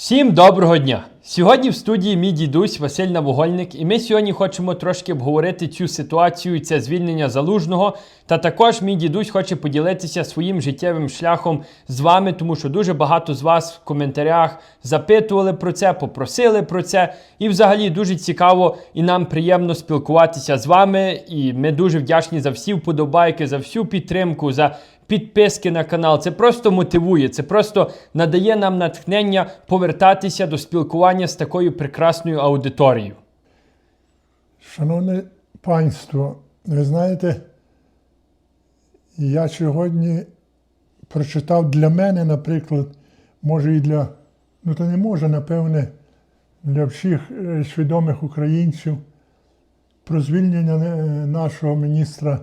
Всім доброго дня! Сьогодні в студії мій дідусь Василь Навогольник, і ми сьогодні хочемо трошки обговорити цю ситуацію, це звільнення залужного. Та також мій дідусь хоче поділитися своїм життєвим шляхом з вами, тому що дуже багато з вас в коментарях запитували про це, попросили про це. І взагалі дуже цікаво і нам приємно спілкуватися з вами. І ми дуже вдячні за всі вподобайки, за всю підтримку, за підписки на канал. Це просто мотивує, це просто надає нам натхнення повертатися до спілкування з такою прекрасною аудиторією. Шановне панство, ви знаєте, я сьогодні прочитав для мене, наприклад, може і для, ну то не може, напевне, для всіх е, свідомих українців про звільнення е, нашого міністра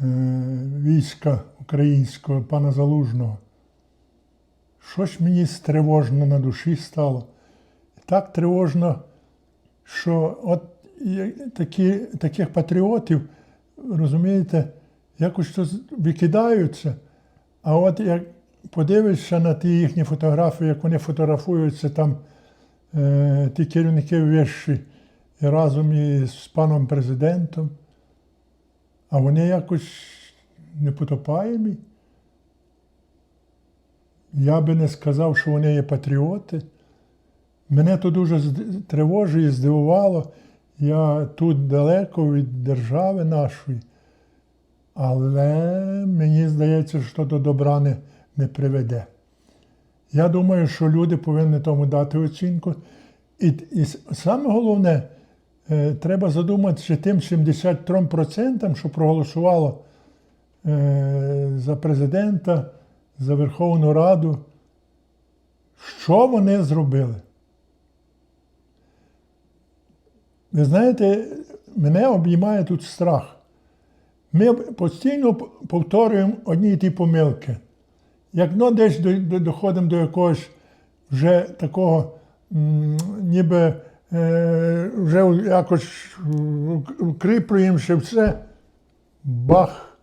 війська українського, пана Залужного. Щось мені тривожно на душі стало. Так тривожно, що от такі, таких патріотів, розумієте, якось то викидаються. А от як подивишся на ті їхні фотографії, як вони фотографуються там, е, ті керівники вищі разом із паном президентом, а вони якось непотопаємі. Я би не сказав, що вони є патріоти. Мене то дуже і здивувало. Я тут далеко від держави нашої, але мені здається, що до добра не, не приведе. Я думаю, що люди повинні тому дати оцінку. І, і саме головне, треба задуматися тим 73%, що проголосувало е, за президента, за Верховну Раду. Що вони зробили? Ви знаєте, мене обіймає тут страх. Ми постійно повторюємо одні й ті помилки. Як ну, десь до- до- доходимо до якогось вже такого, ніби е, вже якось укріплюємося все, бах,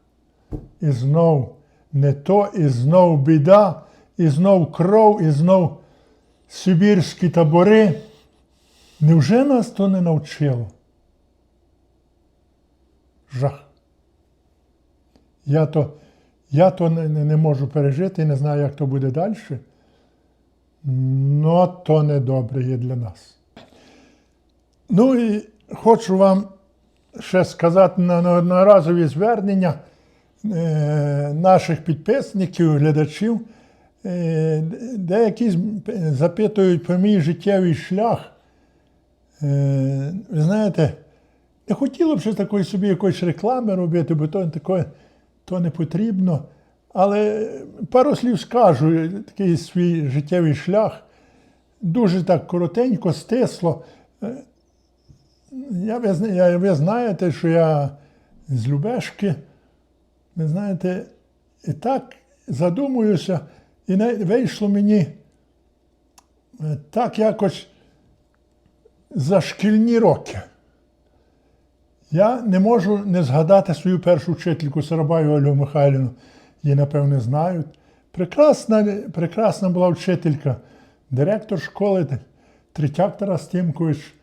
і знов не то, і знов біда, і знов кров, і знов сибірські табори. Невже нас то не навчило? Жах. Я то, я то не, не, можу пережити і не знаю, як то буде далі. Но то не добре є для нас. Ну і хочу вам ще сказати на одноразові звернення е, наших підписників, глядачів. Е, деякі запитують про мій життєвий шлях. Е, ви знаєте, не хотіло б ще такої собі якоїсь реклами робити, бо то, таке, то не потрібно. Але пару слів скажу, такий свій життєвий шлях. Дуже так коротенько, стисло. Я, ви, я, ви знаєте, що я з Любешки. Ви знаєте, і так задумуюся, і не, вийшло мені е, так якось за шкільні роки. Я не можу не згадати свою першу вчительку Сарабаю Ольгу Михайлівну. Її, напевне, знають. Прекрасна, прекрасна була вчителька, директор школи Третяк Тарас Тімкович.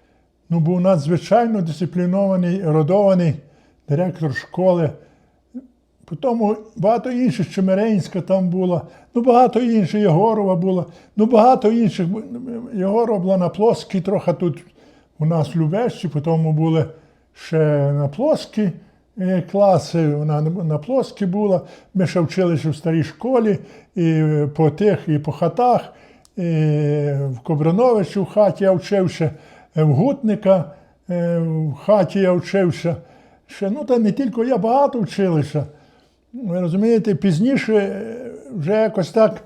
Ну, був надзвичайно дисциплінований, родований директор школи. Потім багато інших, Чемеренська там була, ну багато інших, Єгорова була, ну багато інших. Єгорова була на плоскій, трохи тут у нас в Любешці, потім були ще на плоскі е, класи, вона на- плоскі була. Ми ще вчилися в старій школі, і по тих, і по хатах, і в Кобрановичі в хаті я вчився, в Гутника е, в хаті я вчився. Ще, ну, та не тільки я багато вчилися. Ви розумієте, пізніше е, вже якось так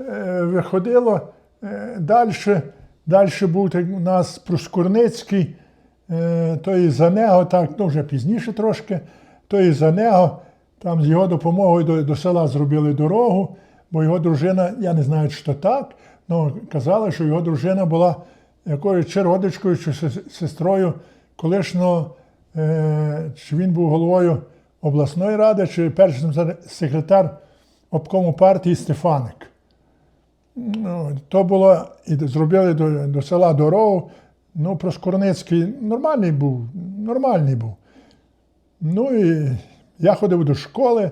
е, виходило е, далі. Далі був у нас Проскурницький, е, то і за нього, так, ну вже пізніше трошки, то і за нього. Там з його допомогою до, до села зробили дорогу, бо його дружина, я не знаю, чи то так, але казали, що його дружина була якоюсь чи родичкою, чи сестрою колишнього, е, чи він був головою обласної ради, чи перший секретар обкому партії Стефаник. Ну, то було, і зробили до, до села дорогу. Ну, Проскорницький нормальний був, нормальний був. Ну і я ходив до школи,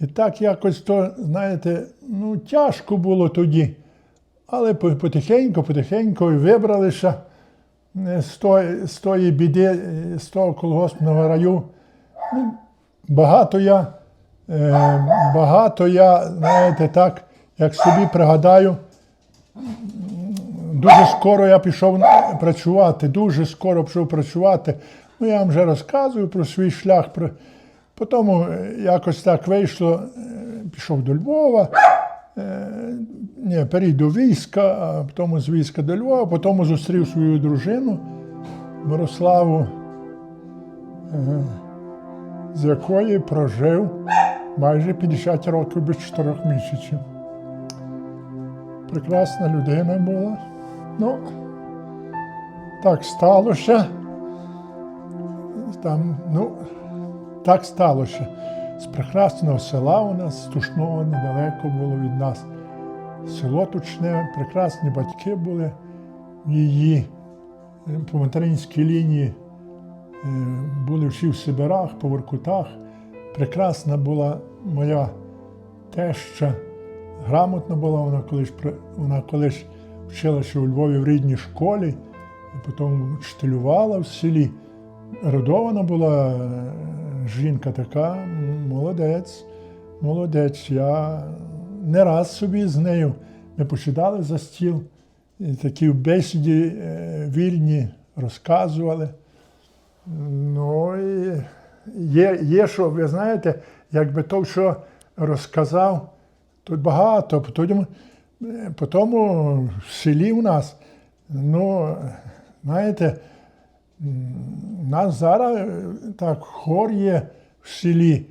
і так якось то, знаєте, ну, тяжко було тоді. Але потихеньку, потихеньку вибралися е, з тої, з тої біди, е, з того колгоспного раю. Ну, багато я, е, багато я, знаєте, так, як собі пригадаю, Дуже скоро я пішов працювати, дуже скоро пішов працювати. Ну, я вам вже розказую про свій шлях. Про... Потім якось так вийшло, пішов до Львова, ні, перейду до війська, а потім з війська до Львова, потім зустрів свою дружину Мирославу, е, з якої прожив майже 50 років без 4 місяців. Прекрасна людина була. Ну, так сталося. Там, ну, так сталося. З прекрасного села у нас, з недалеко було від нас. Село Тучне, прекрасні батьки були її е, по материнській лінії. е, Були всі в Сибирах, по Воркутах. Прекрасна була моя теща. Грамотна була, вона колись, вона колись вчилася у Львові в рідній школі, і потім вчителювала в селі. Родована була е, жінка така, молодець, молодець. Я не раз собі з нею ми посідали за стіл, і такі в бесіді е, вільні розказували. Ну і є, є що, ви знаєте, якби то, що розказав, тут багато. Потім, е, потім в селі у нас, ну, знаєте, нас зараз е, так хор є в селі.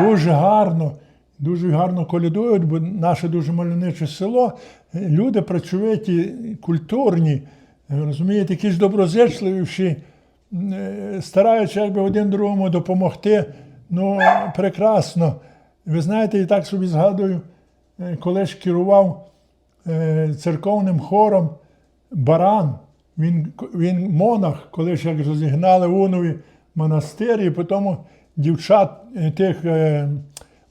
Дуже гарно, дуже гарно колядують, бо наше дуже мальовниче село. Люди працьовиті, культурні, розумієте, якісь доброзичливіші, е, стараються якби один другому допомогти. Ну, прекрасно. Ви знаєте, і так собі згадую, е, коли ж керував церковним хором Баран. Він, він монах, коли як розігнали Унові монастир, і потім дівчат е, тих е,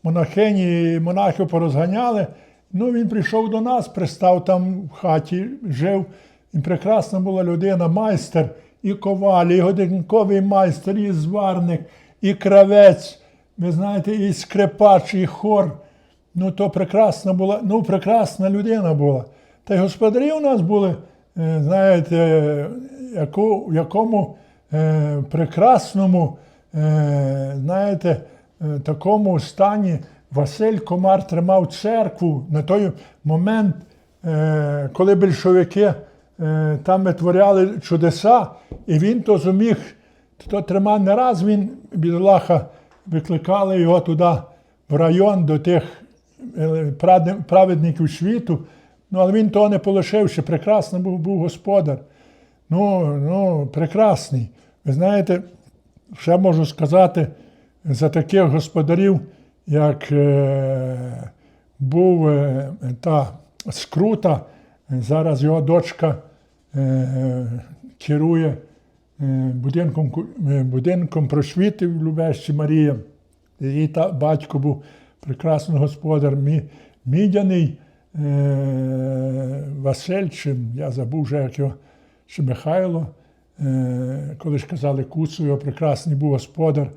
монахинь і монахів порозганяли. Ну, він прийшов до нас, пристав там в хаті, жив. Він прекрасна була людина, майстер, і коваль, і годинковий майстер, і зварник, і кравець. Ви знаєте, і скрипач, і хор. Ну, то прекрасна була, ну, прекрасна людина була. Та й господарі у нас були, знаєте, е, яку, в якому е, прекрасному, е, знаєте, такому стані Василь Комар тримав церкву на той момент, коли більшовики там витворяли чудеса, і він то зуміг, то тримав не раз він, бідолаха, викликали його туди в район до тих праведників світу. Ну, але він того не полишивши. Прекрасний був, був господар. Ну, ну, прекрасний. Ви знаєте, ще можу сказати за таких господарів, як е, був е, та скрута, зараз його дочка е, керує е, будинком, е, будинком просвіти в Любещі Марія. Її та батько був прекрасний господар, мі, мідяний е, Василь, чи я забув вже, як його, чи Михайло. Е, коли ж казали Куцу, його прекрасний був господар,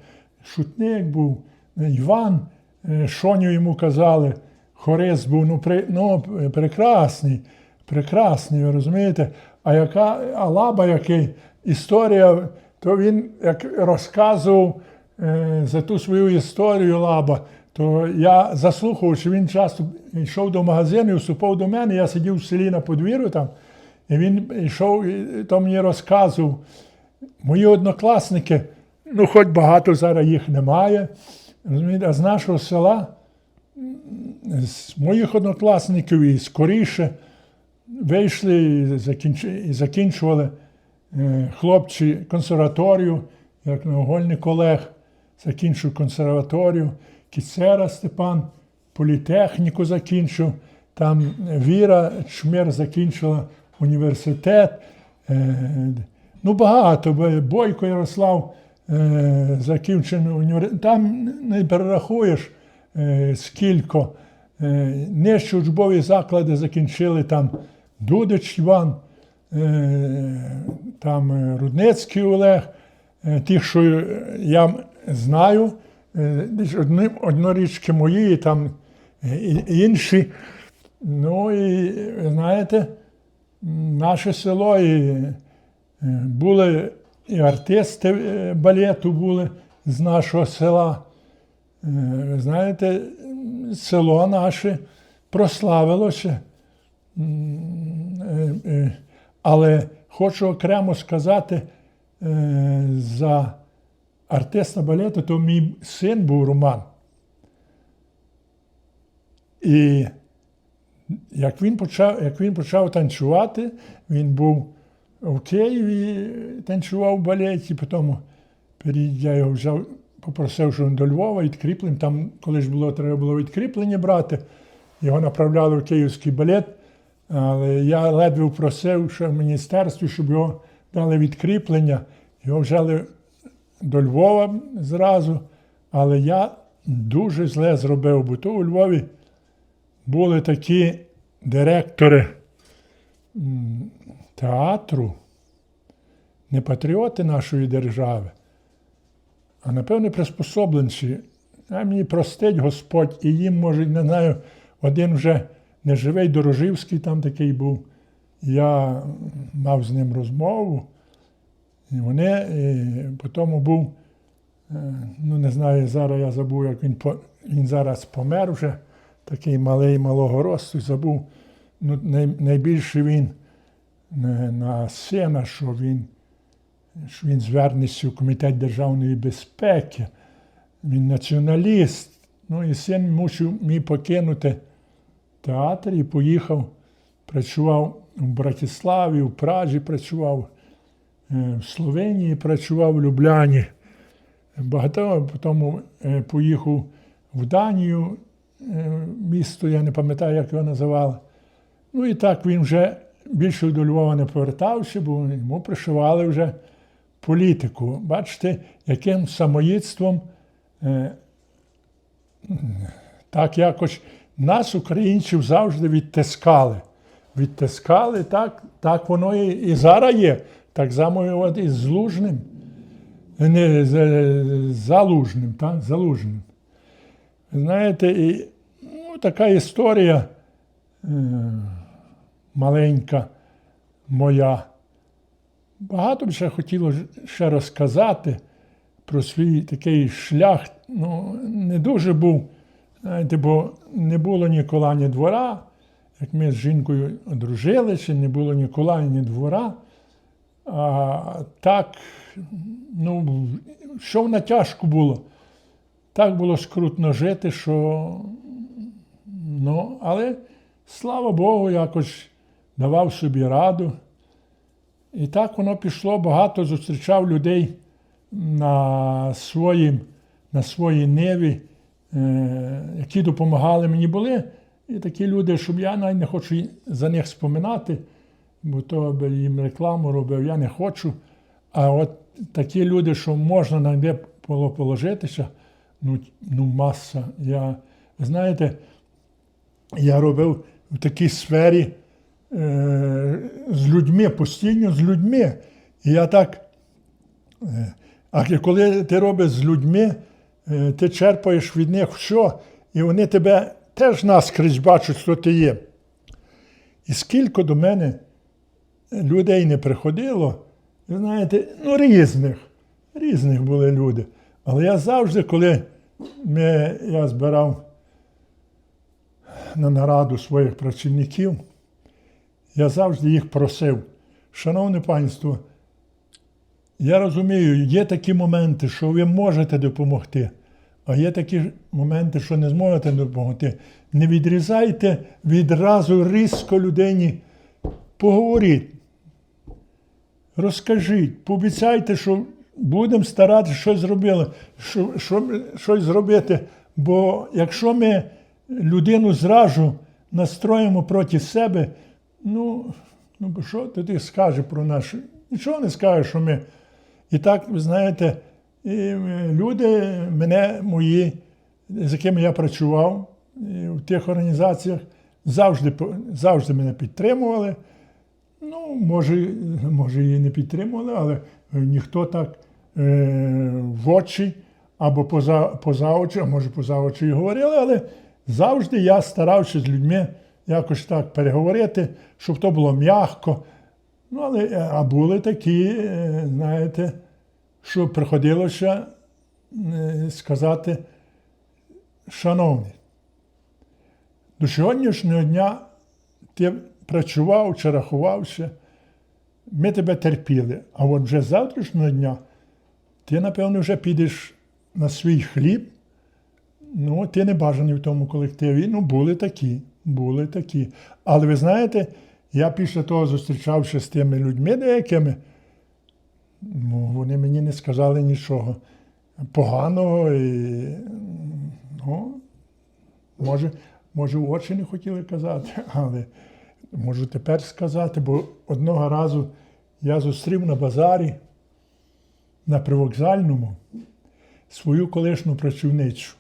шутник був, е, Іван, е, Шоню йому казали, Хорис був, ну, при, ну прекрасний, прекрасний, ви розумієте? А яка Алаба, який історія, то він як розказував е, за ту свою історію Лаба, то я заслухав, що він часто йшов до магазину і вступав до мене, я сидів в селі на подвір'ю там, і він йшов, і то мені розказував. Мої однокласники, ну хоч багато зараз їх немає, а з нашого села, з моїх однокласників і скоріше вийшли і, закінчували е, хлопці консерваторію, як наугольник Олег, закінчив консерваторію, Кіцера Степан, політехніку закінчив. Там Віра Чмир закінчила університет. Е, Ну, багато. Бойко Ярослав е, закінчив університет. Там не перерахуєш е, скільки. Е, Нижчі учбові заклади закінчили там Дудич Іван, там Рудницький Олег. Ті, що я знаю, десь одні, однорічки мої, там е, інші. Ну і знаєте, наше село і е, були і артисти е, балету були з нашого села. Е, Ви знаєте, село наше прославилося. Е, е, Але хочу окремо сказати е, за артиста балету, то мій син був Роман. І як він почав, як він почав танцювати, він був в Києві, танцював в балеті, потім я його взяв, попросив, щоб він до Львова відкріплення. Там, коли ж було, треба було відкріплення брати, його направляли в київський балет. Але я ледве просив, що в міністерстві, щоб його дали відкріплення. Його взяли до Львова зразу. Але я дуже зле зробив, бо то у Львові були такі директори театру, не патріоти нашої держави, а напевне приспособленці. А мені простить Господь, і їм, може, не знаю, один вже неживий Дороживський там такий був. Я мав з ним розмову. І вони, і потім був, е, ну не знаю, зараз я забув, як він, по- він зараз помер вже, такий малий малого росту, забув. Ну, най, найбільше він е, на сина, що він, що він звернеться в Комітет державної безпеки, він націоналіст. Ну і син мусив мій покинути театр і поїхав, працював в Братиславі, в Пражі працював, в Словенії працював в Любляні. Багато потім е, поїхав в Данію, е, місто, я не пам'ятаю, як його називали. Ну і так він вже більше до Львова не повертався, бо йому пришивали вже політику. Бачите, яким самоїдством е, так якось нас, українців, завжди відтискали. Відтискали, так, так воно і, і зараз є. Так само і от із Злужним, не залужним, так, залужним. Знаєте, і ну, така історія е, маленька моя. Багато б ще хотіло ще розказати про свій такий шлях. Ну, не дуже був, знаєте, бо не було ні кола, ні двора. Як ми з жінкою одружилися, не було ні кола, ні двора. А так, ну, що на тяжко було. Так було скрутно жити, що. Ну, але слава Богу, якось давав собі раду. І так воно пішло, багато зустрічав людей на, своїм, на своїй ниві, е, які допомагали мені були. І такі люди, щоб я навіть не хочу за них споминати, бо то би їм рекламу робив, я не хочу. А от такі люди, що можна на де положитися, ну, ну маса. Я, знаєте, я робив в такій сфері е, з людьми, постійно з людьми. І я так. Е, а коли ти робиш з людьми, е, ти черпаєш від них все, і вони тебе теж наскрізь бачать, хто ти є. І скільки до мене людей не приходило, ви знаєте, ну різних, різних були люди. Але я завжди, коли ми, я збирав на нараду своїх працівників, я завжди їх просив, шановне панство, я розумію, є такі моменти, що ви можете допомогти, а є такі моменти, що не зможете допомогти. Не відрізайте відразу різко людині. Поговоріть, розкажіть, пообіцяйте, що будемо старатися щось зробити, що, що, щось зробити. Бо якщо ми людину зражу настроїмо проти себе, ну, ну що ти скажеш про наш? Нічого не скажеш, що ми. І так, ви знаєте, і е, люди, мене, мої, з якими я працював в тих організаціях, завжди, завжди мене підтримували. Ну, може, може, і не підтримували, але ніхто так е, в очі або поза, поза очі, а може поза очі і говорили, але завжди я старався з людьми якось так переговорити, щоб то було м'яко. Ну, але е, а були такі, е, знаєте, що приходилося е, сказати, шановний, до сьогоднішнього дня ти працював чи рахувався, ми тебе терпіли. А от вже з завтрашнього дня ти, напевно, вже підеш на свій хліб. Ну, ти не бажаний в тому колективі. Ну, були такі, були такі. Але ви знаєте, я після того зустрічався з тими людьми деякими, ну, вони мені не сказали нічого поганого. І, ну, може, може, очі не хотіли казати, але можу тепер сказати, бо одного разу я зустрів на базарі на привокзальному свою колишню працівницю.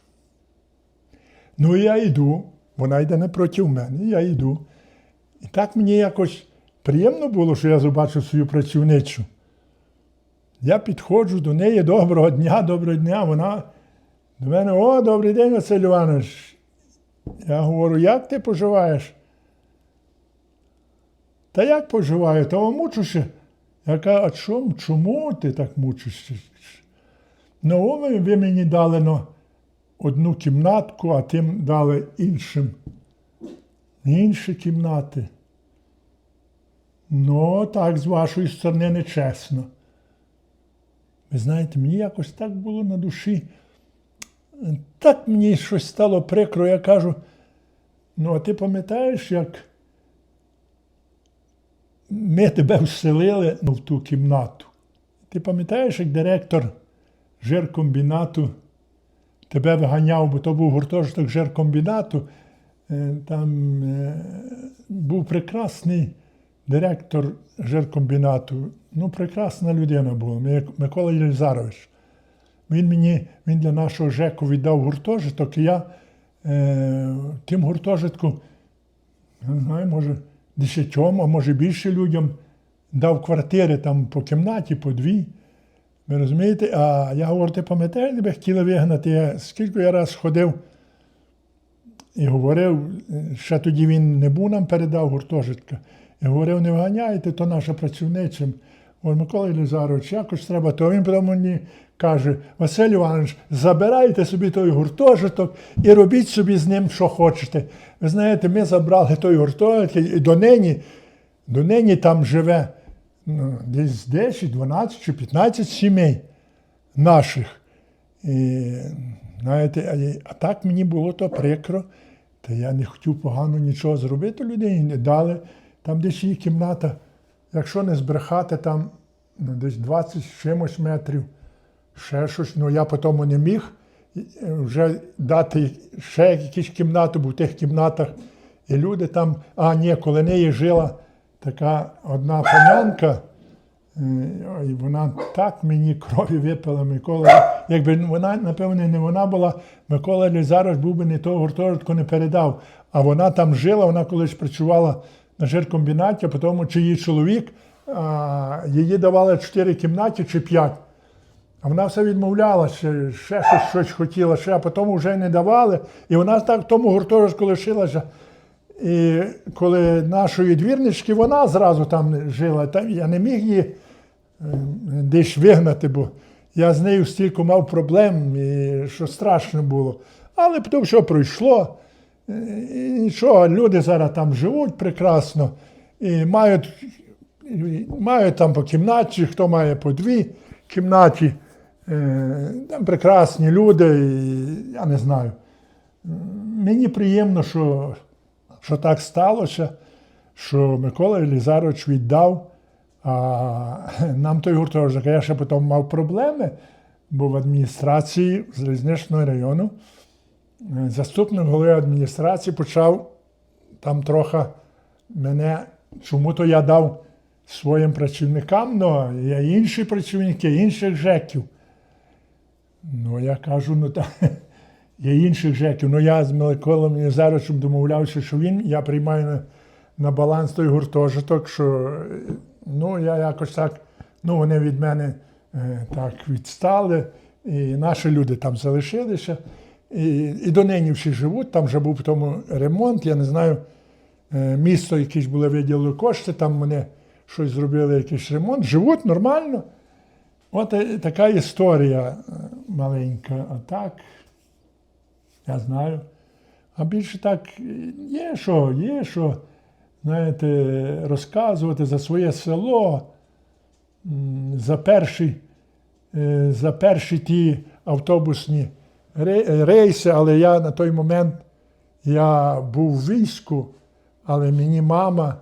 Ну, і я йду, вона йде напроти мене, я йду. І так мені якось приємно було, що я побачив свою працівницю. Я підходжу до неї, доброго дня, доброго дня. Вона до мене, о, добрий день, Василь Іванович. Я говорю, як ти поживаєш? Та як поживаю? Та мучуся. Я кажу, а чому, чому ти так мучишся? Ну, ви мені дали ну, одну кімнатку, а тим дали іншим. Інші кімнати. Ну, так, з вашої сторони нечесно. Ви знаєте, мені якось так було на душі. Так мені щось стало прикро, я кажу, ну, а ти пам'ятаєш, як ми тебе вселили ну, в ту кімнату? Ти пам'ятаєш, як директор жиркомбінату тебе виганяв, бо то був гуртожиток жиркомбінату. Е, Там е, був прекрасний директор жиркомбінату. Ну, прекрасна людина була, Микола Єлизарович. Він мені він для нашого ЖЕКу віддав гуртожиток, і я е, тим гуртожитку, не знаю, може, десятьом, а може більше людям дав квартири там по кімнаті, по дві. Ви розумієте? А я говорю, ти пам'ятаєш, тебе хотіли вигнати? Я, скільки я раз ходив і говорив, ще тоді він не був нам передав гуртожитка. І говорив, не вганяйте, то наша працівниця. Говорю, Микола Єлизарович, якось треба, то він потім мені каже, Василь Іванович, забирайте собі той гуртожиток і робіть собі з ним, що хочете. Ви знаєте, ми забрали той гуртожиток, і донині, донині там живе ну, десь 10, 12 чи 15 сімей наших. І, знаєте, а так мені було то прикро. Та я не хотів погано нічого зробити людині, не дали. Там десь її кімната, якщо не збрехати, там ну, десь 20 з чимось метрів, ще щось. Ну я потім не міг е, вже дати ще якусь кімнату, бо в тих кімнатах і люди там, а ні, коли неї жила така одна панянка, Е, І вона так мені крові випила, Микола. Якби вона, напевне, не вона була, Микола Лізарович був би не того гуртожитку не передав. А вона там жила, вона колись працювала на жиркомбінаті, а потім чи її чоловік, а, її давали чотири кімнаті чи п'ять. А вона все відмовлялася, ще щось, щось хотіла, ще, а потім вже не давали. І вона так в тому гуртожитку лишилася. І коли нашої двірнички, вона зразу там жила, там я не міг її е, десь вигнати, бо я з нею стільки мав проблем, і що страшно було. Але потім все пройшло. Нічого, люди зараз там живуть прекрасно і мають, мають там по кімнаті, хто має по дві кімнаті. Е, Там прекрасні люди, і я не знаю. Мені приємно, що що так сталося, що Микола Елізарович віддав а, нам той гуртожиток. Я ще потім мав проблеми, бо в адміністрації Залізничного району заступник голови адміністрації почав там трохи мене, чому-то я дав своїм працівникам, але є інші працівники, інших ЖЕКів. Ну, я кажу, ну так, є інших ЖЕКів. Ну я з Миколом Єзаричем домовлявся, що він, я приймаю на, на баланс той гуртожиток, що ну, я якось так, ну вони від мене е, так відстали, і наші люди там залишилися. І, і донині всі живуть, там вже був тому ремонт, я не знаю, е, місто якісь були виділили кошти, там вони щось зробили, якийсь ремонт, живуть нормально. От така історія е, маленька. А так, я знаю. А більше так є що, є що, знаєте, розказувати за своє село, за перші, е, за перші ті автобусні рейси, але я на той момент я був в війську, але мені мама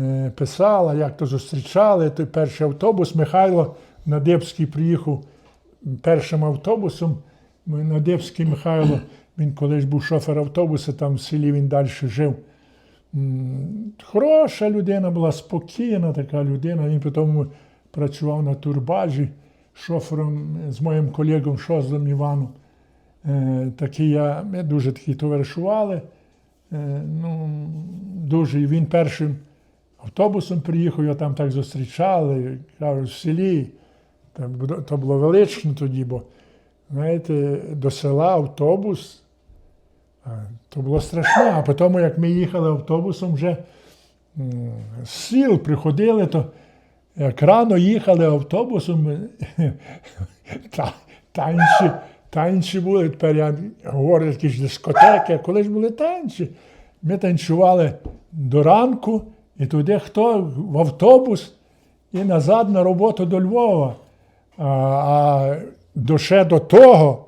е, писала, як то зустрічали той перший автобус. Михайло Надибський приїхав першим автобусом. Надибський Михайло, він колись був шофер автобуса, там в селі він далі жив. Хороша людина була, спокійна така людина. Він потім працював на турбажі шофером з моїм колегом Шозлом Іваном. Е, Такі я, ми дуже такі товаришували. Е, Ну, дуже. І він першим автобусом приїхав, його там так зустрічали, кажуть, в селі. То було велично тоді, бо знаєте, до села автобус. То було страшно. А потім, як ми їхали автобусом, вже з сіл приходили, то як рано їхали автобусом, та, танці, танці були. Тепер я говорю, якісь дискотеки, колись були танці. Ми танцювали до ранку, і туди хто в автобус і назад на роботу до Львова. А, а ще до того,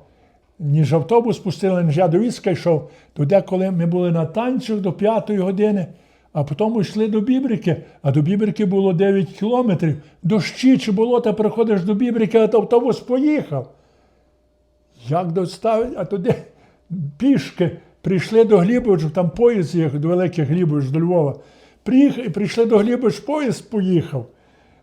ніж автобус пустили, ніж я до війська йшов, туди, коли ми були на танцях до п'ятої години, а потім йшли до Бібрики, а до Бібрики було 9 кілометрів. Дощі чи болота приходиш до Бібрики, а автобус поїхав. Як доставить, а туди пішки прийшли до Глібовича, там поїзд їхав, до Великих Глібович, до Львова. Приїхали, прийшли до Глібович, поїзд поїхав.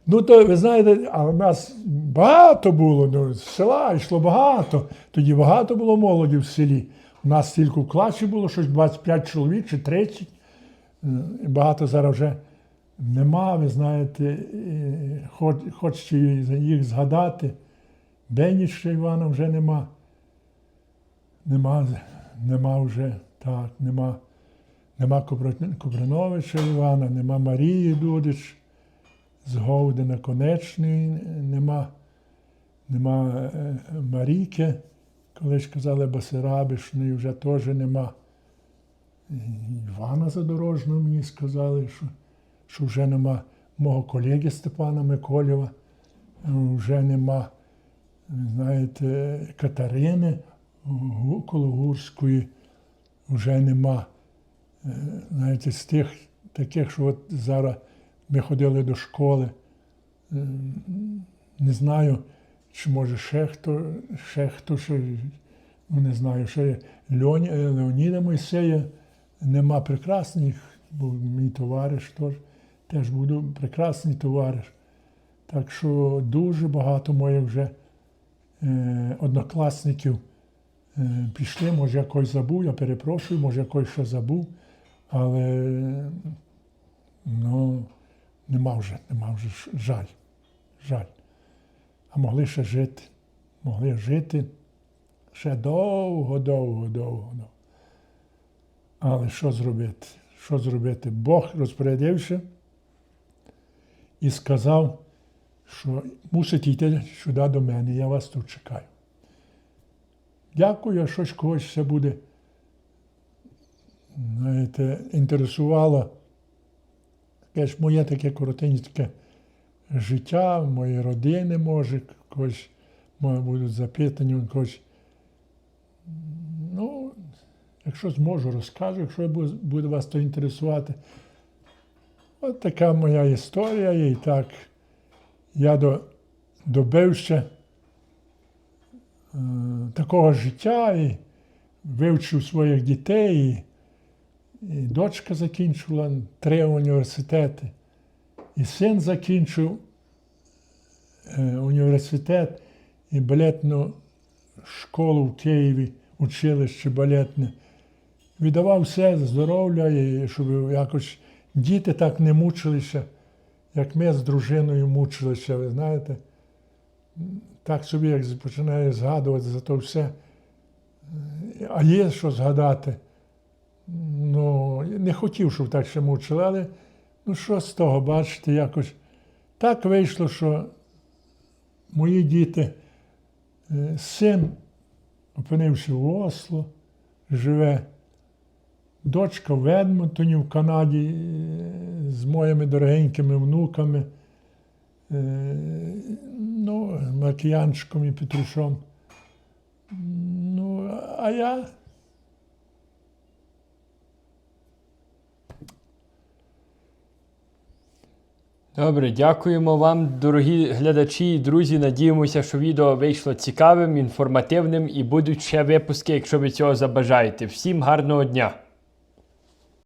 Ну, то ви знаєте, а у нас багато було, ну, з села йшло багато. Тоді багато було молоді в селі. У нас тільки в класі було щось 25 чоловік чи 30. Е, Багато зараз вже нема, ви знаєте, е, хоч, хочете їх згадати. Беніша Івана вже нема. Нема, нема вже, так, нема, нема Куприновича Івана, нема Марії Дудич, з Говдена Конечний, нема, нема Марійки, коли ж казали Басарабишної, вже теж нема. Івана Задорожного мені сказали, що, що вже нема мого колеги Степана Миколєва, вже нема, знаєте, Катерини Кологурської, вже нема. Е, Знаєте, з тих таких, що от зараз ми ходили до школи. Е, Не знаю, чи може ще хто, ще хто, ще, ну не знаю, ще Льоні, е, Леоніда Мойсея нема прекрасних, бо мій товариш теж, теж буду прекрасний товариш. Так що дуже багато моїх вже е, однокласників пішли, може, я когось забув, я перепрошую, може, я когось ще забув, але ну, нема вже, нема вже жаль. Жаль. А могли ще жити. Могли жити ще довго, довго, довго. довго. Але що зробити? Що зробити? Бог розпорядився і сказав, що мусите йти сюди до мене, я вас тут чекаю. Дякую, а щось когось ще буде знаєте, інтересувало. Ж моє таке коротеньке життя, моєї родини, може, когось може, будуть запитання, когось. Ну, якщо зможу, розкажу, якщо буде вас то інтересувати. От така моя історія. І так я до, добився такого життя і вивчив своїх дітей. І, І дочка закінчила три університети. І син закінчив е, університет і балетну школу в Києві, училище балетне. Віддавав все здоров'я, і щоб якось діти так не мучилися, як ми з дружиною мучилися, ви знаєте. Так собі, як починає згадувати за то все. А є що згадати. Ну, не хотів, щоб так ще мучили, але ну що з того, бачите, якось так вийшло, що мої діти, е, син опинився в Осло, живе, дочка в Едмонтоні в Канаді е, з моїми дорогенькими внуками, е, ну, Маркіянчиком і Петрушом. Ну, а я Добре, дякуємо вам, дорогі глядачі і друзі. Надіємося, що відео вийшло цікавим, інформативним і будуть ще випуски, якщо ви цього забажаєте. Всім гарного дня!